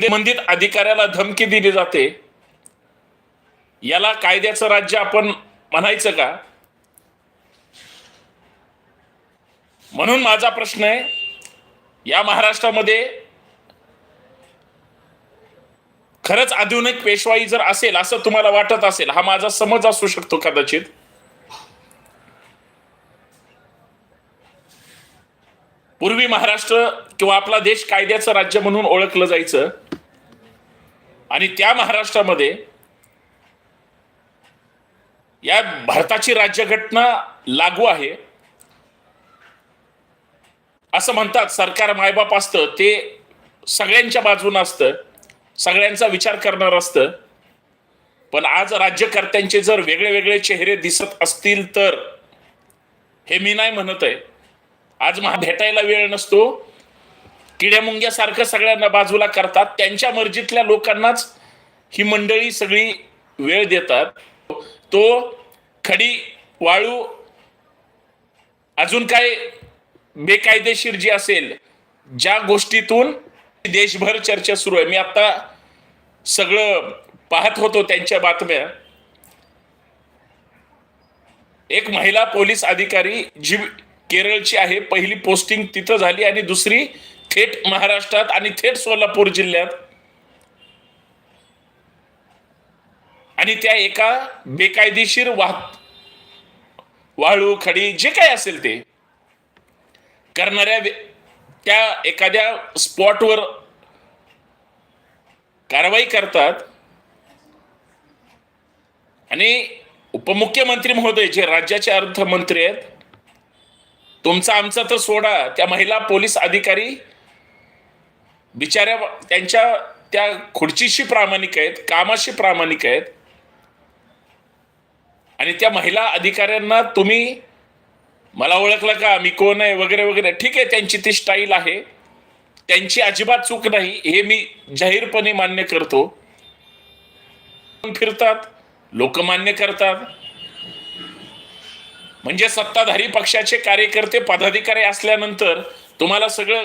संबंधित अधिकाऱ्याला धमकी दिली जाते. याला कायद्याचं राज्य आपण म्हणायचं का? म्हणून माझा प्रश्न आहे या महाराष्ट्रामध्ये खरंच आधुनिक पेशवाई जर असेल असं तुम्हाला वाटत असेल हा माझा समज असू शकतो कदाचित. पूर्वी महाराष्ट्र किंवा आपला देश कायद्याचं राज्य म्हणून ओळखलं जायचं. आणि त्या महाराष्ट्रामध्ये या भारताची राज्यघटना लागू आहे. असं म्हणतात सरकार मायबाप असतं ते सगळ्यांच्या बाजूनं असतं सगळ्यांचा विचार करणार असतं. पण आज राज्यकर्त्यांचे जर वेगळे वेगळे चेहरे दिसत असतील तर हे मी नाही म्हणत आहे. आज महा भेटायला वेळ नसतो किड्या मुंग्यासारखं सगळ्यांना बाजूला करतात. त्यांच्या मर्जीतल्या लोकांनाच ही मंडळी सगळी वेळ देतात. तो खडी वाळू अजून काय बेकायदेशीर जी असेल ज्या गोष्टीतून देशभर चर्चा सुरू आहे. मी आता सगळं पाहत होतो त्यांच्या बातम्या. एक महिला पोलीस अधिकारी जी केरळची आहे. पहिली पोस्टिंग तिथं झाली आणि दुसरी थेट महाराष्ट्रात आणि थेट सोलापूर जिल्ह्यात. आणि त्या एका बेकायदेशीर वाहत वाळू खडी जे काय असेल ते करणाऱ्या त्या एखाद्या स्पॉटवर कारवाई करतात. आणि उपमुख्यमंत्री महोदय जे राज्याचे अर्थमंत्री आहेत तुमचा आमचा तर सोडा त्या महिला पोलीस अधिकारी बिचाऱ्या त्यांच्या त्या खुर्चीशी प्रामाणिक आहेत कामाशी प्रामाणिक आहेत. आणि त्या महिला अधिकाऱ्यांना तुम्ही मला ओळखलं का? मी कोण आहे? वगैरे वगैरे. ठीक आहे त्यांची ती स्टाईल आहे. त्यांची अजिबात चूक नाही. हे मी जाहीरपणे मान्य करतो. फिरतात लोक मान्य करतात. म्हणजे सत्ताधारी पक्षाचे कार्यकर्ते पदाधिकारी असल्यानंतर तुम्हाला सगळं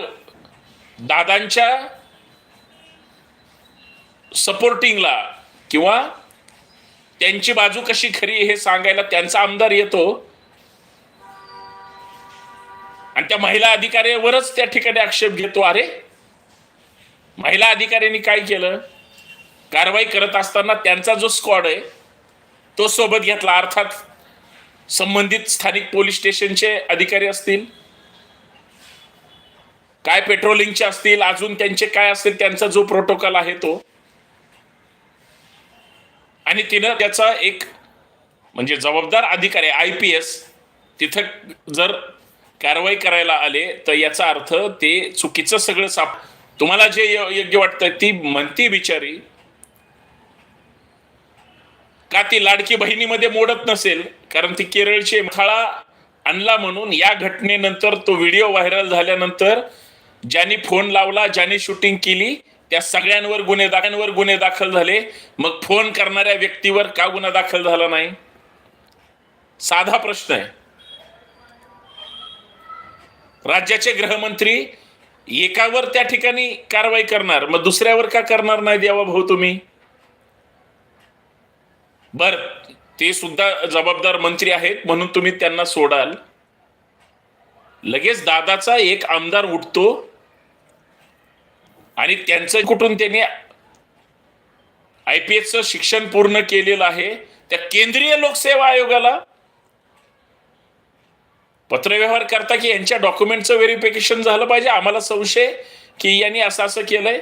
दादांच्या सपोर्टिंगला किंवा त्यांची बाजू कशी खरी हे सांगायला त्यांचा आमदार येतो. आणि त्या महिला अधिकाऱ्यावरच त्या ठिकाणी आक्षेप घेतो अरे महिला अधिकाऱ्यांनी काय केलं? कारवाई करत असताना त्यांचा जो स्क्वॉड आहे तो सोबत घेतला. अर्थात संबंधित स्थानिक पोलीस स्टेशनचे अधिकारी असतील काय पेट्रोलिंगचे असतील अजून त्यांचे काय असतील त्यांचा जो प्रोटोकॉल आहे तो. आणि तिनं त्याचा एक म्हणजे जबाबदार अधिकारी आय पी एस तिथं जर कारवाई करायला आले तर याचा अर्थ ते चुकीचं सगळं साप तुम्हाला जे योग्य वाटतं ती म्हणती बिचारी का ती लाडकी बहिणीमध्ये मोडत नसेल? कारण ती केरळची मथाळा आणला म्हणून या घटनेनंतर तो व्हिडिओ व्हायरल झाल्यानंतर ज्यांनी फोन लावला ज्यांनी शूटिंग केली त्या सगळ्यांवर गुन्हे दाखल्यांवर गुन्हे दाखल झाले. मग फोन करणाऱ्या व्यक्तीवर का गुन्हा दाखल झाला नाही? साधा प्रश्न आहे. राज्याचे गृहमंत्री एकावर त्या ठिकाणी कारवाई करणार मग दुसऱ्यावर का करणार नाही द्यावा भाऊ तुम्ही? बर ते सुद्धा जबाबदार मंत्री आहेत म्हणून तुम्ही त्यांना सोडाल. लगेच दादाचा एक आमदार उठतो आणि त्यांचं कुठून त्यांनी आय पी एसचं शिक्षण पूर्ण केलेलं आहे त्या केंद्रीय लोकसेवा आयोगाला पत्रव्यवहार करता की यांच्या डॉक्युमेंटचं व्हेरिफिकेशन झालं पाहिजे. आम्हाला संशय की यांनी असं असं केलंय.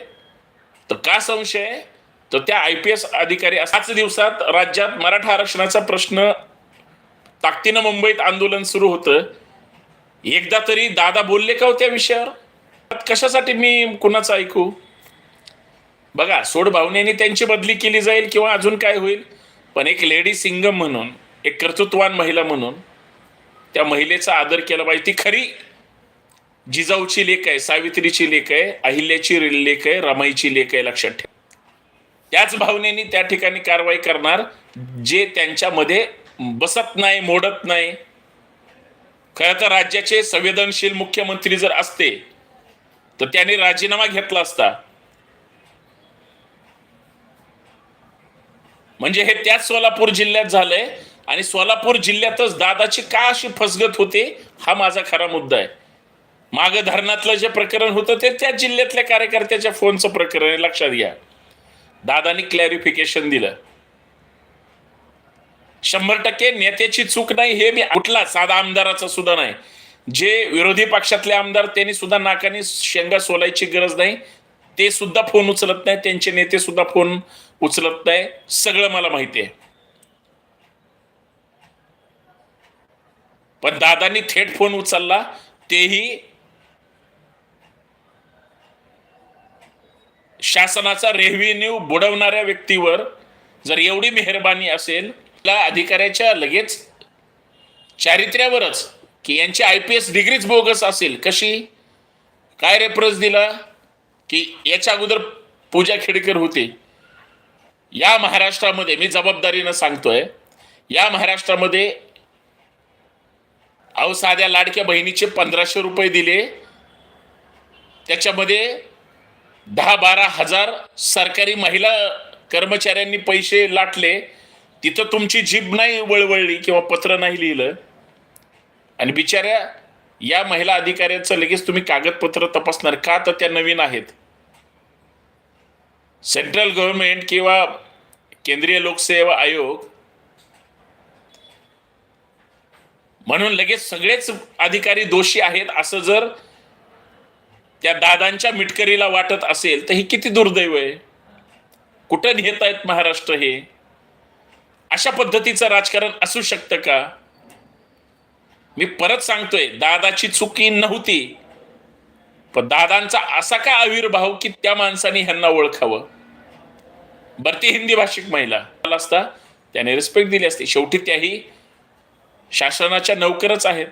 तर का संशय? तर त्या आय पी एस अधिकारी पाच दिवसात राज्यात मराठा आरक्षणाचा प्रश्न ताकदीनं मुंबईत आंदोलन सुरू होतं. एकदा तरी दादा बोलले का हो त्या विषयावर? कशासाठी मी कुणाचं ऐकू? बघा सोड भावनेने त्यांची बदली केली जाईल किंवा अजून काय होईल पण एक लेडी सिंगम म्हणून एक कर्तृत्वान महिला म्हणून त्या महिलेचा आदर केला पाहिजे. ती खरी जिजाऊची लेख आहे सावित्रीची लेख आहे अहिल्याची लेख आहे रमाईची लेख आहे लक्षात ठेवा. त्याच भावनेने त्या ठिकाणी कारवाई करणार जे त्यांच्यामध्ये बसत नाही मोडत नाही खरं तर राज्याचे संवेदनशील मुख्यमंत्री जर असते तर त्यांनी राजीनामा घेतला असता. म्हणजे हे त्याच सोलापूर जिल्ह्यात झालंय आणि सोलापूर जिल्ह्यातच दादाची का अशी फसगत होते हा माझा खरा मुद्दा आहे. माग धरणातलं जे प्रकरण होतं ते त्या जिल्ह्यातल्या कार्यकर्त्याच्या फोनचं प्रकरण आहे लक्षात घ्या. दादानी क्लॅरिफिकेशन दिलं. शंभर टक्के नेत्याची चूक नाही हे मी कुठला साधा आमदाराचा सुद्धा नाही. जे विरोधी पक्षातले आमदार त्यांनी सुद्धा नाकाने शेंगा सोलायची गरज नाही. ते सुद्धा फोन उचलत नाही त्यांचे नेते सुद्धा फोन उचलत नाही. सगळं मला माहिती आहे. पण दादांनी थेट फोन उचलला तेही शासनाचा रेव्हेन्यू बुडवणाऱ्या व्यक्तीवर. जर एवढी मेहरबानी असेल अधिकाऱ्याच्या लगेच चारित्र्यावरच की यांची आय पी एस डिग्रीच बोगस असेल. कशी? काय रेफरन्स दिला? की याच्या अगोदर पूजा खेडकर होते. या महाराष्ट्रामध्ये मी जबाबदारीनं सांगतोय या महाराष्ट्रामध्ये अहो साध्या लाडक्या बहिणीचे पंधराशे रुपये दिले. त्याच्यामध्ये दहा बारा हजार सरकारी महिला कर्मचाऱ्यांनी पैसे लाटले. तिथं तुमची जीभ नाही वळवळली किंवा पत्र नाही लिहिलं. आणि बिचाऱ्या या महिला अधिकाऱ्याचं लगेच तुम्ही कागदपत्र तपासणार का तर त्या नवीन आहेत. सेंट्रल गव्हर्नमेंट किंवा केंद्रीय लोकसेवा आयोग म्हणून लगेच सगळेच अधिकारी दोषी आहेत असं जर त्या दादांच्या मिटकरीला वाटत असेल तर हे किती दुर्दैव आहे. कुठं नेत आहेत महाराष्ट्र हे? अशा पद्धतीचं राजकारण असू शकतं का? मी परत सांगतोय दादाची चुकी नव्हती. पण दादांचा असा का आविर्भाव की त्या माणसाने ह्यांना ओळखावं? बरं ती हिंदी भाषिक महिला. मला असता त्याने रिस्पेक्ट दिली असती. शेवटी त्याही शासनाच्या नौकरच आहेत.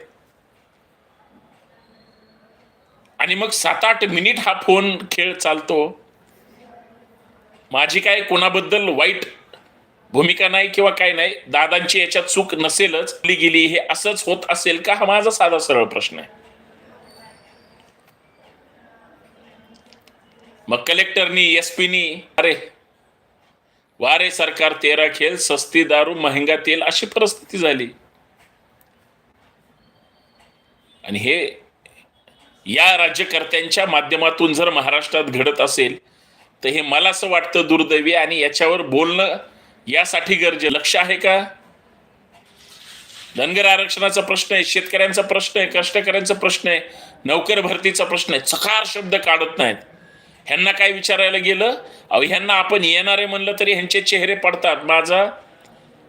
आणि मग सात आठ मिनिट हा फोन खेळ चालतो. माझी काय कोणाबद्दल वाईट भूमिका नाही किंवा काय नाही दादांची याच्यात चूक नसेलच गेली गेली हे असंच होत असेल का? हा माझा साधा सरळ प्रश्न आहे. मग कलेक्टरनी एस पीनी अरे वारे सरकार तेरा खेळ सस्ती दारू महंगा तेल अशी परिस्थिती झाली. आणि हे या राज्यकर्त्यांच्या माध्यमातून जर महाराष्ट्रात घडत असेल तर हे मला असं वाटतं दुर्दैवी आणि याच्यावर बोलणं यासाठी गरजे. लक्ष आहे का? धनगर आरक्षणाचा प्रश्न आहे शेतकऱ्यांचा प्रश्न आहे कष्टकऱ्यांचा प्रश्न आहे नोकर भरतीचा प्रश्न आहे चकार शब्द काढत नाहीत. ह्यांना काय विचारायला गेलं? अहो ह्यांना आपण येणारे म्हणलं तरी ह्यांचे चेहरे पडतात. माझा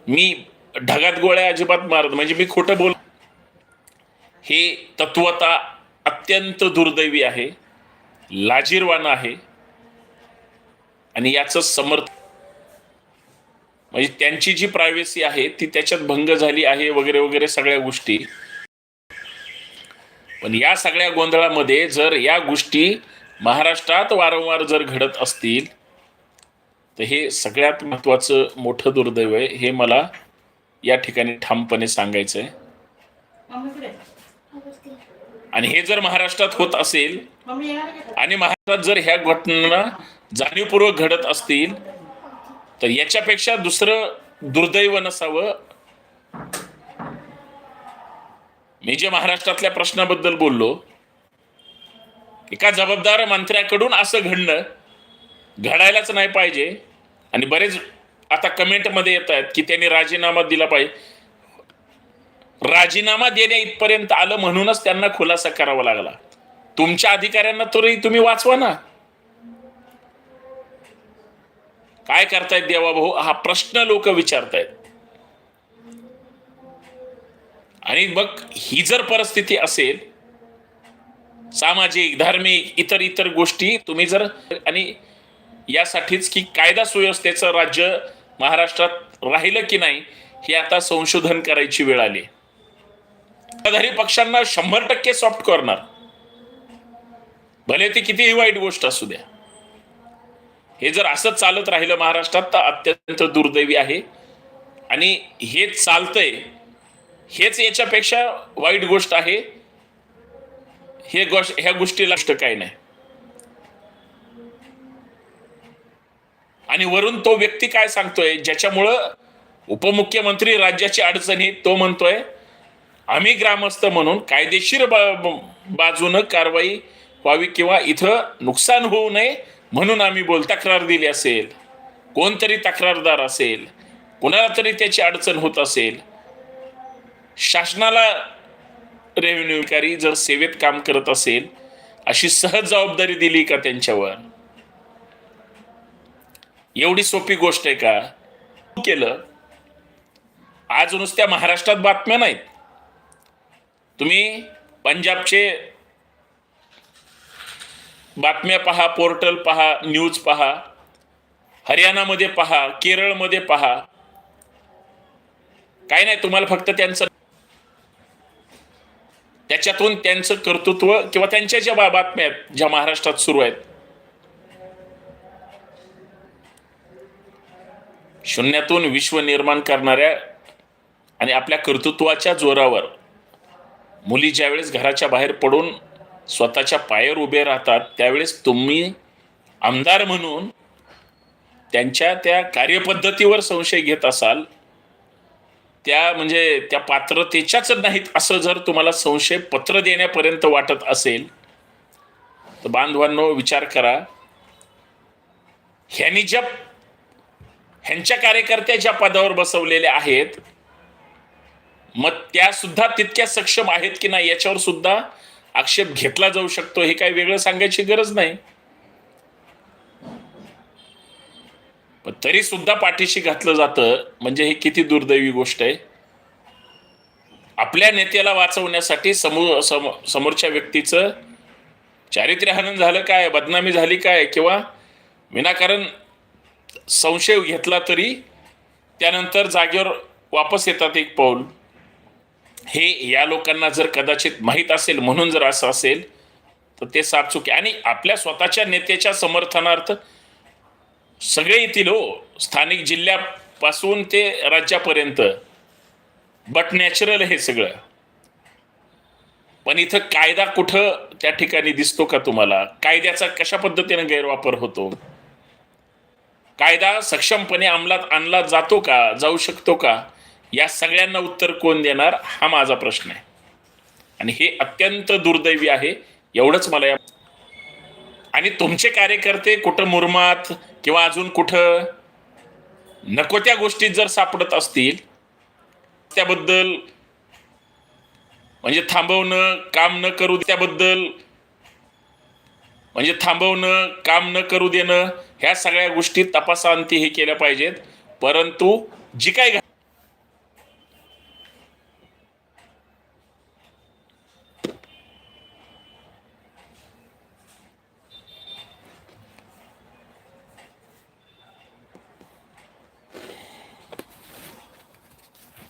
मी ढगात गोळ्या अजिबात मारत म्हणजे मी खोटं बोल हे तत्वता अत्यंत दुर्दैवी आहे लाजीरवान आहे आणि याचं समर्थ म्हणजे त्यांची जी प्रायव्हसी आहे ती त्याच्यात भंग झाली आहे वगैरे वगैरे सगळ्या गोष्टी पण या सगळ्या गोंधळामध्ये जर या गोष्टी महाराष्ट्रात वारंवार जर घडत असतील तर हे सगळ्यात महत्वाचं मोठं दुर्दैव आहे हे मला या ठिकाणी ठामपणे सांगायचं आहे आणि हे जर महाराष्ट्रात होत असेल? आणि महाराष्ट्रात जर ह्या घटना जाणीवपूर्वक घडत असतील तर याच्यापेक्षा दुसरं दुर्दैव नसावं. मी जे महाराष्ट्रातल्या प्रश्नाबद्दल बोललो एका जबाबदार मंत्र्याकडून असं घडणं घडायलाच नाही पाहिजे. आणि बरेच आता कमेंटमध्ये येत आहेत की त्यांनी राजीनामा दिला पाहिजे. राजीनामा देण्या इथपर्यंत आलं म्हणूनच त्यांना खुलासा करावा लागला. तुमच्या अधिकाऱ्यांना तरी तुम्ही वाचवा ना. काय करतायत देवा भाऊ? हा प्रश्न लोक विचारतायत. आणि मग ही जर परिस्थिती असेल सामाजिक धार्मिक इतर इतर गोष्टी तुम्ही जर आणि यासाठीच की कायदा सुव्यवस्थेचं राज्य महाराष्ट्रात राहिलं की नाही हे आता संशोधन करायची वेळ आली. सत्ताधारी पक्षांना शंभर टक्के सॉफ्ट करणार. भले ती कितीही वाईट गोष्ट असू द्या. हे जर असंच चालत राहिलं महाराष्ट्रात तर अत्यंत दुर्दैवी आहे. आणि हे चालतंय हेच याच्यापेक्षा वाईट गोष्ट आहे. हे गोष्ट ह्या गोष्टीला गोष्ट काही नाही. आणि वरून तो व्यक्ती काय सांगतोय? ज्याच्यामुळं उपमुख्यमंत्री राज्याची अडचणी तो म्हणतोय आम्ही ग्रामस्थ म्हणून कायदेशीर बा- बाजूनं कारवाई व्हावी किंवा इथं नुकसान होऊ नये म्हणून आम्ही बोल तक्रार दिली असेल. कोणतरी तक्रारदार असेल कोणाला तरी त्याची अडचण होत असेल. शासनाला रेव्हेन्यू अधिकारी जर सेवेत काम करत असेल अशी सहज जबाबदारी दिली का त्यांच्यावर? एवढी सोपी गोष्ट आहे का? केलं. आज नुसत्या महाराष्ट्रात बातम्या नाहीत. तुम्ही पंजाबचे बातम्या पहा पोर्टल पहा न्यूज पहा हरियाणामध्ये पहा केरळमध्ये पहा. काय नाही तुम्हाला फक्त त्यांचं त्याच्यातून त्यांचं कर्तृत्व किंवा त्यांच्या ज्या बातम्या आहेत ज्या महाराष्ट्रात सुरू आहेत. शून्यातून विश्व निर्माण करणाऱ्या आणि आपल्या कर्तृत्वाच्या जोरावर मुली ज्यावेळेस घराच्या बाहेर पडून स्वतःच्या पायावर उभे राहतात. त्यावेळेस तुम्ही आमदार म्हणून त्यांच्या त्या कार्यपद्धतीवर संशय घेत असाल त्या म्हणजे त्या पात्रतेच्याच नाहीत असं जर तुम्हाला संशय पत्र देण्यापर्यंत वाटत असेल तर बांधवांनो विचार करा. ह्यांनी ज्या ह्यांच्या कार्यकर्त्या ज्या पदावर बसवलेल्या आहेत मग त्या सुद्धा तितक्या सक्षम आहेत की नाही याच्यावर सुद्धा आक्षेप घेतला जाऊ शकतो हे काही वेगळं सांगायची गरज नाही. पण तरी सुद्धा पाठीशी घातलं जातं म्हणजे हे किती दुर्दैवी गोष्ट आहे. आपल्या नेत्याला वाचवण्यासाठी समोर सम समोरच्या व्यक्तीचं चारित्र्यहनन झालं काय बदनामी झाली काय किंवा विनाकारण संशय घेतला तरी त्यानंतर जागेवर वापस येतात एक पाऊल. हे या लोकांना जर कदाचित माहीत असेल म्हणून जर असं असेल तर ते साप चुके. आणि आपल्या स्वतःच्या नेत्याच्या समर्थनार्थ सगळे येतील हो. स्थानिक जिल्ह्यापासून ते राज्यापर्यंत. बट नॅचरल हे सगळं. पण इथं कायदा कुठं त्या ठिकाणी दिसतो का तुम्हाला? कायद्याचा कशा पद्धतीने गैरवापर होतो? कायदा सक्षमपणे अंमलात आणला जातो का? जाऊ शकतो का? या सगळ्यांना उत्तर कोण देणार हा माझा प्रश्न आहे. आणि हे अत्यंत दुर्दैवी आहे एवढंच मला या आणि तुमचे कार्यकर्ते कुठं मुरमात किंवा अजून कुठं नको त्या गोष्टीत जर सापडत असतील त्याबद्दल म्हणजे थांबवणं काम न करू त्याबद्दल म्हणजे थांबवणं काम न करू देणं ह्या सगळ्या गोष्टी तपासांती हे केल्या पाहिजेत. परंतु जी काय